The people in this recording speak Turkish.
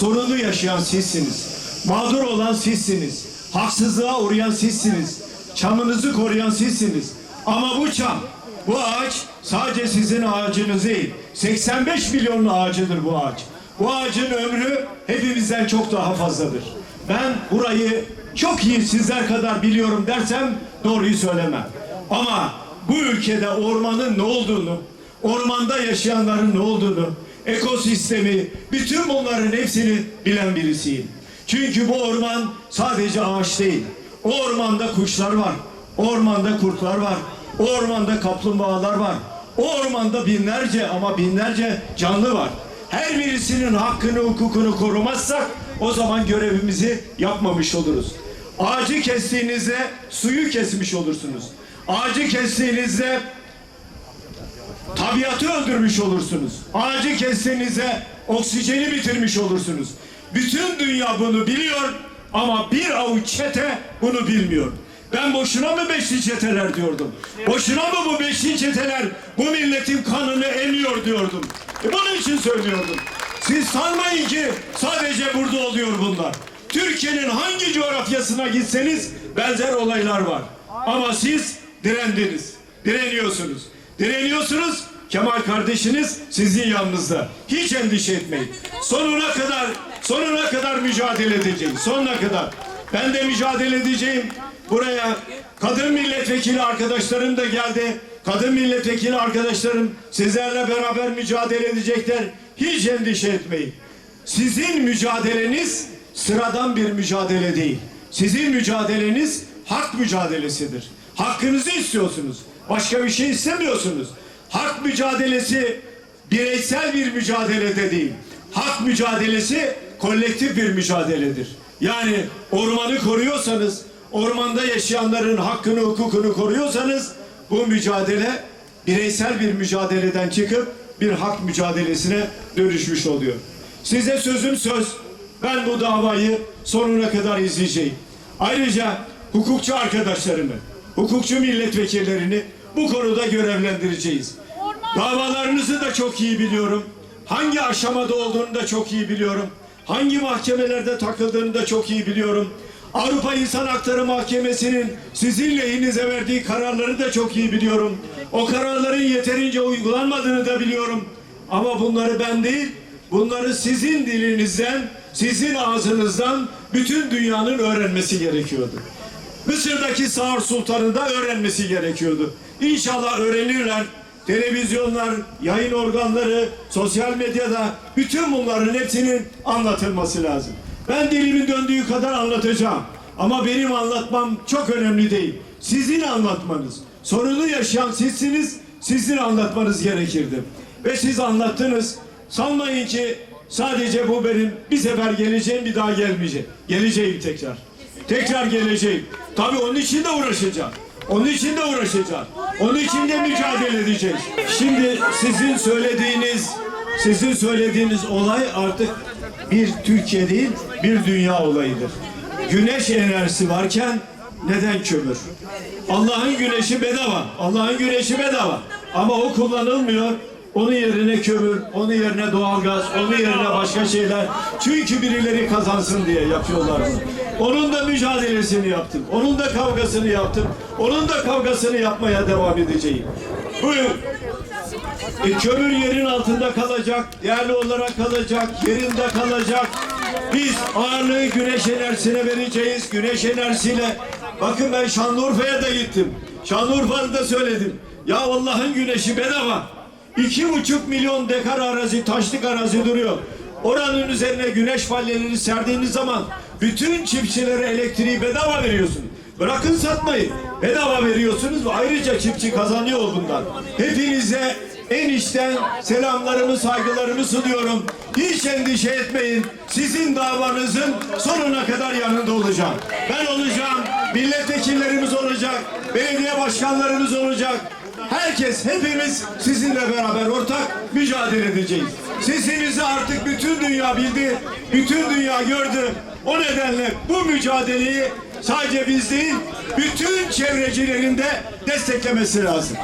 sorunu yaşayan sizsiniz. Mağdur olan sizsiniz. Haksızlığa uğrayan sizsiniz. Çamınızı koruyan sizsiniz. Ama bu çam, bu ağaç sadece sizin ağacınız değil. 85 milyonun ağacıdır bu ağaç. Bu ağacın ömrü hepimizden çok daha fazladır. Ben burayı çok iyi sizler kadar biliyorum dersem doğruyu söylemem. Ama bu ülkede ormanın ne olduğunu, ormanda yaşayanların ne olduğunu, ekosistemi, bütün bunların hepsini bilen birisiyim. Çünkü bu orman sadece ağaç değil. O ormanda kuşlar var. O ormanda kurtlar var. O ormanda kaplumbağalar var. O ormanda binlerce ama binlerce canlı var. Her birisinin hakkını, hukukunu korumazsak o zaman görevimizi yapmamış oluruz. Ağacı kestiğinizde suyu kesmiş olursunuz. Ağacı kestiğinizde tabiatı öldürmüş olursunuz. Ağacı kestiğinizde oksijeni bitirmiş olursunuz. Bütün dünya bunu biliyor ama bir avuç çete bunu bilmiyor. Ben boşuna mı beşli çeteler diyordum. Boşuna mı bu beşli çeteler bu milletin kanını emiyor diyordum. E bunun için söylüyordum. Siz sanmayın ki sadece burada oluyor bunlar. Türkiye'nin hangi coğrafyasına gitseniz benzer olaylar var. Ama siz direndiniz. Direniyorsunuz. Direniyorsunuz. Kemal kardeşiniz sizin yanınızda. Hiç endişe etmeyin. Sonuna kadar sonuna kadar mücadele edeceğiz. Sonuna kadar. Ben de mücadele edeceğim. Buraya kadın milletvekili arkadaşlarım da geldi. Kadın milletvekili arkadaşlarım sizlerle beraber mücadele edecekler. Hiç endişe etmeyin. Sizin mücadeleniz sıradan bir mücadele değil. Sizin mücadeleniz hak mücadelesidir. Hakkınızı istiyorsunuz. Başka bir şey istemiyorsunuz. Hak mücadelesi bireysel bir mücadelede değil. Hak mücadelesi kolektif bir mücadeledir. Yani ormanı koruyorsanız, ormanda yaşayanların hakkını, hukukunu koruyorsanız bu mücadele bireysel bir mücadeleden çıkıp bir hak mücadelesine dönüşmüş oluyor. Size sözüm söz. Ben bu davayı sonuna kadar izleyeceğim. Ayrıca hukukçu arkadaşlarımı, hukukçu milletvekillerini bu konuda görevlendireceğiz. Davalarınızı da çok iyi biliyorum. Hangi aşamada olduğunu da çok iyi biliyorum. Hangi mahkemelerde takıldığını da çok iyi biliyorum. Avrupa İnsan Hakları Mahkemesi'nin sizin lehinize verdiği kararları da çok iyi biliyorum. O kararların yeterince uygulanmadığını da biliyorum. Ama bunları ben değil, bunları sizin dilinizden, sizin ağzınızdan bütün dünyanın öğrenmesi gerekiyordu. Mısır'daki Sağır Sultan'ın da öğrenmesi gerekiyordu. İnşallah öğrenirler. Televizyonlar, yayın organları, sosyal medyada bütün bunların hepsinin anlatılması lazım. Ben dilimin döndüğü kadar anlatacağım. Ama benim anlatmam çok önemli değil. Sizin anlatmanız. Sorunu yaşayan sizsiniz, sizin anlatmanız gerekirdi. Ve siz anlattınız. Sanmayın ki sadece bu benim bir sefer geleceğim bir daha gelmeyecek. Geleceğim tekrar. Tekrar geleceğim. Tabii onun için de uğraşacağım. Onun için de uğraşacağım. Onun için de mücadele edeceğiz. Şimdi sizin söylediğiniz sizin söylediğiniz olay artık bir Türkiye değil, bir dünya olayıdır. Güneş enerjisi varken neden kömür? Allah'ın güneşi bedava. Allah'ın güneşi bedava. Ama o kullanılmıyor. Onun yerine kömür, onun yerine doğalgaz, onun yerine başka şeyler. Çünkü birileri kazansın diye yapıyorlar bunu. Onun da mücadelesini yaptım. Onun da kavgasını yaptım. Onun da kavgasını yapmaya devam edeceğim. Buyur. E, kömür yerin altında kalacak, değerli olarak kalacak, yerinde kalacak. Biz ağırlığı güneş enerjisine vereceğiz. Güneş enerjisiyle. Bakın ben Şanlıurfa'ya da gittim. Şanlıurfa'da da söyledim. Ya Allah'ın güneşi bedava. İki buçuk milyon dekar arazi, taşlık arazi duruyor. Oranın üzerine güneş panelleri serdiğiniz zaman bütün çiftçilere elektriği bedava veriyorsun. Bırakın satmayı. Bedava veriyorsunuz ve ayrıca çiftçi kazanıyor bundan. Hepinize en içten selamlarımı, saygılarımı sunuyorum. Hiç endişe etmeyin. Sizin davanızın sonuna kadar yanında olacağım. Ben olacağım, milletvekillerimiz olacak, belediye başkanlarımız olacak. Herkes, hepimiz sizinle beraber ortak mücadele edeceğiz. Sesinizi artık bütün dünya bildi, bütün dünya gördü. O nedenle bu mücadeleyi sadece biz değil, bütün çevrecilerin de desteklemesi lazım.